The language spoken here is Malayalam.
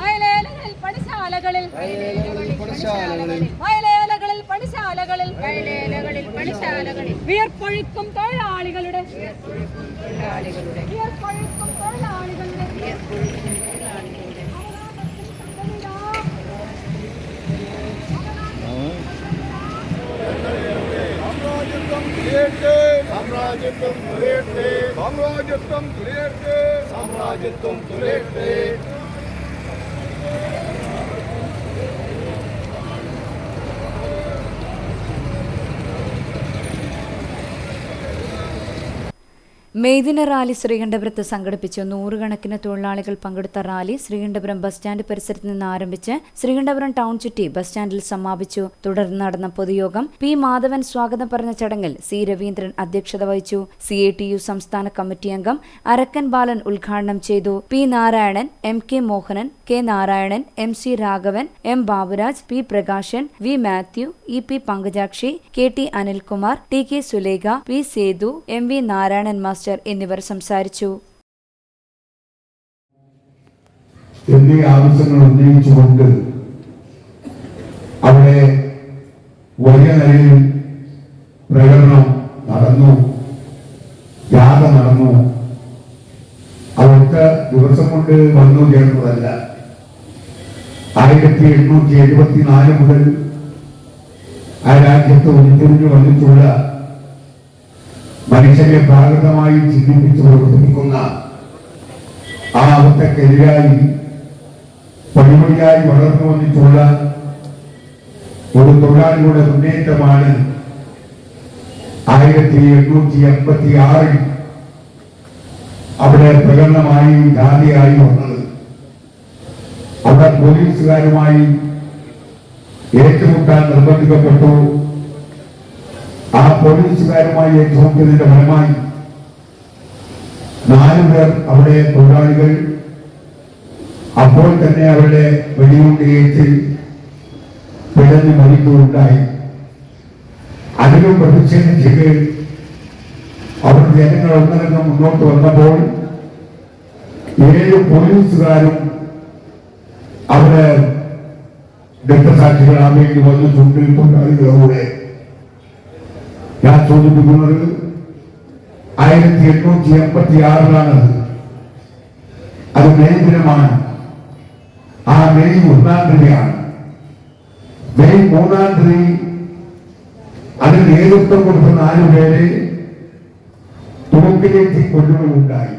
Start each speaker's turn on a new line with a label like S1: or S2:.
S1: വയലേലകളിൽ പണിശാലകളിൽ. വയലേലകളിൽ പണിശാലകളിൽ.
S2: വയലേലകളിൽ പണിശാലകളിൽ.
S1: വിയർപ്പൊഴുക്കും തൊഴിലാളികളുടെ. വിയർപ്പൊഴുക്കും തൊഴിലാളികളുടെ.
S3: Yeah, yeah. Samrajitam Tulete, Samrajitam Tulete, Samrajitam Tulete, Samrajitam Tulete,
S4: മെയ്ദിന റാലി ശ്രീകണ്ഠപുരത്ത് സംഘടിപ്പിച്ചു. നൂറുകണക്കിന് തൊഴിലാളികൾ പങ്കെടുത്ത റാലി ശ്രീകണ്ഠപുരം ബസ് സ്റ്റാൻഡ് പരിസരത്ത് നിന്ന് ആരംഭിച്ച് ശ്രീകണ്ഠപുരം ടൗൺ ചുറ്റി ബസ് സ്റ്റാൻഡിൽ സമാപിച്ചു. തുടർന്ന് നടന്ന പൊതുയോഗം പി മാധവൻ സ്വാഗതം പറഞ്ഞ ചടങ്ങിൽ സി രവീന്ദ്രൻ അധ്യക്ഷത വഹിച്ചു. സി എ ടി യു സംസ്ഥാന കമ്മിറ്റി അംഗം അരക്കൻ ബാലൻ ഉദ്ഘാടനം ചെയ്തു. P Narayanan M K Mohanan K Narayanan M C Raghavan M Baburaj P Prakashan V Mathew E P Pankajakshi K T Anilkumar T K Sulekha P Sethu M V Narayanan master എന്നിവർ സംസാരിച്ചു.
S5: എന്നീ ആവശ്യങ്ങൾ ഉന്നയിച്ചുകൊണ്ട് അവിടെ വലിയ നിലയിൽ പ്രകടനം നടന്നു. യാത നടന്നു. അതൊക്കെ ദിവസം കൊണ്ട് വന്നു ചേർന്നതല്ല. ആയിരത്തി എണ്ണൂറ്റി എഴുപത്തിനാല് മുതൽ ആ രാജ്യത്ത് ഉരുത്തിരിഞ്ഞു വന്നിട്ടുള്ള മനുഷ്യരെ പ്രാകൃതമായി ചിന്തിപ്പിച്ചു പ്രവർത്തിക്കുന്ന ആ അവസ്ഥക്കെതിരായി പടിപടിയായി വളർന്നു വന്നിട്ടുള്ള ഒരു തൊഴിലാളിയുടെ മുന്നേറ്റമാണ് ആയിരത്തി എണ്ണൂറ്റി എൺപത്തി ആറിൽ അവിടെ പ്രകടനമായി ഗാന്ധിയായി വന്നത്. അവിടെ പോലീസുകാരുമായി ഏറ്റുമുട്ടാൻ നിർബന്ധിക്കപ്പെട്ടു. ആ പോലീസുകാരുമായി ഏറ്റുമുട്ടിയതിന്റെ ഫലമായി നാലു പേർ അവിടെ തൊഴിലാളികൾ അപ്പോൾ തന്നെ അവരുടെ വെടിയുണ്ട് ഏറ്റ് പിഴഞ്ഞു മരിക്കുകയുണ്ടായി. അതിലും പ്രതിഷേധിച്ച് അവർ ജനങ്ങൾ ഒന്നരംഗം മുന്നോട്ട് വന്നപ്പോൾ ഏഴ് പോലീസുകാരും അവിടെ രക്തസാക്ഷികളാവേണ്ടി വന്നിട്ടുണ്ട് തൊഴിലാളികളുടെ ഞാൻ സൂചിപ്പിക്കുന്നത് ആയിരത്തി എണ്ണൂറ്റി എൺപത്തി ആറിലാണ് അത് മെയ് ദിനമാണ്. ആ മെയ് ഒന്നാം തീയതിയാണ്. മെയ് മൂന്നാം തീയതി അതിന് നേതൃത്വം കൊടുത്ത നാലു പേരെ തോക്കിലേക്ക് കൊല്ലുകയുണ്ടായി.